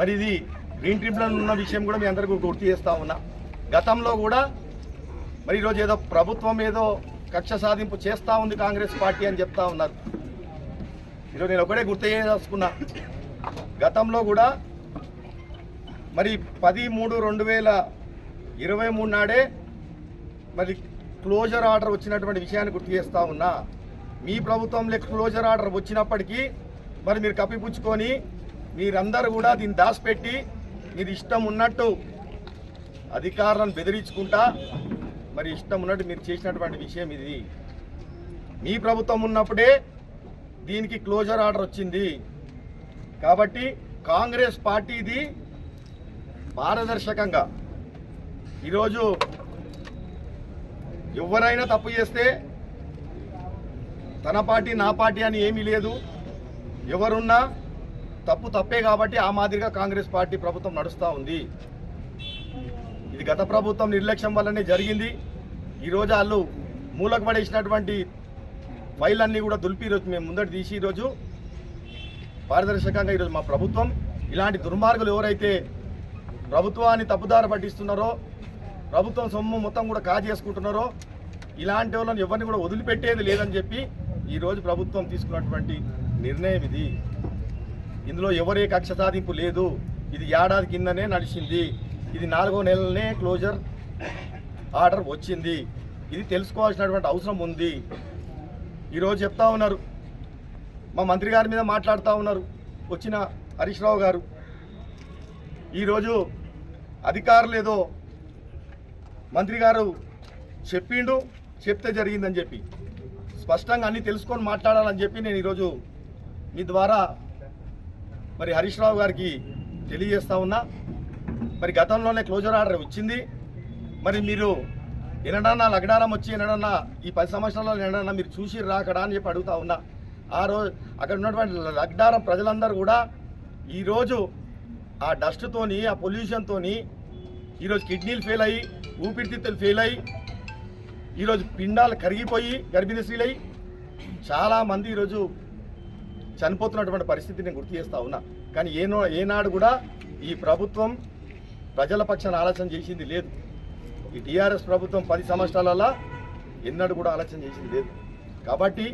మరి ఇది green tribunal ఉన్న విషయం కూడా మీ అందరికీ గుర్తు చేస్తా ఉన్నా. గతంలో కూడా మరి ఈరోజు ఏదో ప్రభుత్వం ఏదో కక్ష సాధింపు చేస్తూ ఉంది కాంగ్రెస్ పార్టీ అని చెప్తా ఉన్నారు. ఈరోజు నేను ఒకటే గుర్తు చేసుకున్నా గతంలో కూడా మరి పది మూడు రెండు వేల ఇరవై మూడు నాడే మరి క్లోజర్ ఆర్డర్ వచ్చినటువంటి విషయాన్ని గుర్తు చేస్తా ఉన్నా. మీ ప్రభుత్వంలో క్లోజర్ ఆర్డర్ వచ్చినప్పటికీ మరి మీరు కప్పిపుచ్చుకొని మీరందరూ కూడా దీన్ని దాచిపెట్టి మీరు ఇష్టం ఉన్నట్టు అధికారులను బెదిరించుకుంటా మరి ఇష్టం ఉన్నట్టు మీరు చేసినటువంటి విషయం ఇది. మీ ప్రభుత్వం ఉన్నప్పుడే దీనికి క్లోజర్ ఆర్డర్ వచ్చింది. కాబట్టి కాంగ్రెస్ పార్టీది పారదర్శకంగా ఈరోజు ఎవరైనా తప్పు చేస్తే తన పార్టీ నా పార్టీ అని ఏమీ లేదు. ఎవరున్నా తప్పు తప్పే కాబట్టి ఆ మాదిరిగా కాంగ్రెస్ పార్టీ ప్రభుత్వం నడుస్తూ ఉంది. ఇది గత ప్రభుత్వం నిర్లక్ష్యం వల్లనే జరిగింది. ఈరోజు వాళ్ళు మూలకు పడేసినటువంటి ఫైళ్ళన్నీ కూడా దులిపి ఈరోజు మేము ముందట తీసి ఈరోజు పారదర్శకంగా ఈరోజు మా ప్రభుత్వం. ఇలాంటి దుర్మార్గులు ఎవరైతే ప్రభుత్వాన్ని తప్పుదారి పట్టిస్తున్నారో ప్రభుత్వం సొమ్ము మొత్తం కూడా కాజేసుకుంటున్నారో ఇలాంటి వాళ్ళని ఎవరిని కూడా వదిలిపెట్టేది లేదని చెప్పి ఈరోజు ప్రభుత్వం తీసుకున్నటువంటి నిర్ణయం ఇది. ఇందులో ఎవరే కక్ష సాధింపు లేదు. ఇది ఏడాది కిందనే నడిచింది. ఇది నాలుగో నెలనే క్లోజర్ ఆర్డర్ వచ్చింది. ఇది తెలుసుకోవాల్సినటువంటి అవసరం ఉంది. ఈరోజు చెప్తా ఉన్నారు. మా మంత్రి గారి మీద మాట్లాడుతూ ఉన్నారు. వచ్చిన హరీష్ రావు గారు. ఈరోజు అధికారులు ఏదో మంత్రి గారు చెప్పిండు చెప్తే జరిగిందని చెప్పి. స్పష్టంగా అన్ని తెలుసుకొని మాట్లాడాలని చెప్పి నేను ఈరోజు మీ ద్వారా మరి హరీష్ రావు గారికి తెలియజేస్తా ఉన్నా. మరి గతంలోనే క్లోజర్ ఆర్డర్ వచ్చింది. మరి మీరు ఎనడన్నా లగ్నారం వచ్చి ఎనడన్నా ఈ పది సంవత్సరాల్లో ఎనడన్నా మీరు చూసి రాకడా అని చెప్పి అడుగుతా ఉన్నా. ఆ రోజు అక్కడ ఉన్నటువంటి లగ్నారం ప్రజలందరూ కూడా ఈరోజు ఆ డస్ట్తోని ఆ పొల్యూషన్తోని ఈరోజు కిడ్నీలు ఫెయిల్ అయ్యి ఊపిరితిత్తులు ఫెయిల్ అయ్యి ఈరోజు పిండాలు కరిగిపోయి గర్భిణీ స్త్రీలై చాలామంది ఈరోజు చనిపోతున్నటువంటి పరిస్థితిని గుర్తు చేస్తా ఉన్నా. కానీ ఏనో ఏనాడు కూడా ఈ ప్రభుత్వం ప్రజల పక్షాన ఆలోచన చేసింది లేదు. ఈ టీఆర్ఎస్ ప్రభుత్వం పది సంవత్సరాలలో ఎన్నడూ కూడా ఆలోచన చేసింది లేదు. కాబట్టి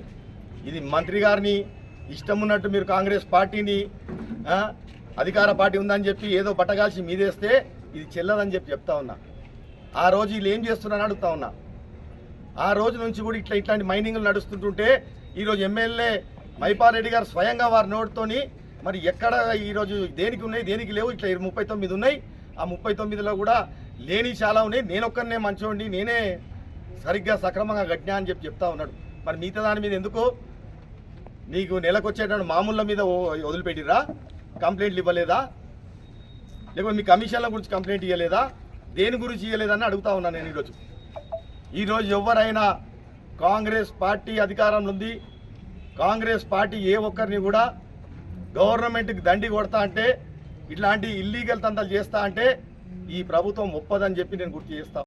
ఇది మంత్రి గారిని ఇష్టం ఉన్నట్టు మీరు కాంగ్రెస్ పార్టీని అధికార పార్టీ ఉందని చెప్పి ఏదో బట్టగాల్సి మీదేస్తే ఇది చెల్లదని చెప్పి చెప్తా ఉన్నా. ఆ రోజు వీళ్ళు ఏం చేస్తున్నారని అడుగుతా ఉన్నా. ఆ రోజు నుంచి కూడా ఇట్లా ఇట్లాంటి మైనింగ్లు నడుస్తుంటుంటే ఈరోజు ఎమ్మెల్యే మైపారెడ్డి గారు స్వయంగా వారి నోటితోని మరి ఎక్కడ ఈరోజు దేనికి ఉన్నాయి దేనికి లేవు ఇట్లా ముప్పై తొమ్మిది ఉన్నాయి. ఆ ముప్పై తొమ్మిదిలో కూడా లేని చాలా ఉన్నాయి. నేనొక్కనే మంచోండి నేనే సరిగ్గా సక్రమంగా కట్టినా అని చెప్పి చెప్తా ఉన్నాడు. మరి మిగతా దాని మీద ఎందుకు? నీకు నెలకు మామూళ్ళ మీద ఓ- వదిలిపెట్టిరా కంప్లైంట్లు ఇవ్వలేదా? లేకపోతే మీ కమిషన్ల గురించి కంప్లైంట్ ఇవ్వలేదా దేని గురించి ఇవ్వలేదని అడుగుతా ఉన్నాను నేను ఈరోజు. ఈరోజు ఎవరైనా కాంగ్రెస్ పార్టీ అధికారంలో ఉంది కాంగ్రెస్ పార్టీ ఏ ఒక్కరిని కూడా గవర్నమెంట్కి దండి కొడతా అంటే ఇట్లాంటి ఇల్లీగల్ తందాలు చేస్తా అంటే ఈ ప్రభుత్వం ఒప్పదని చెప్పి నేను గుర్తు చేస్తాను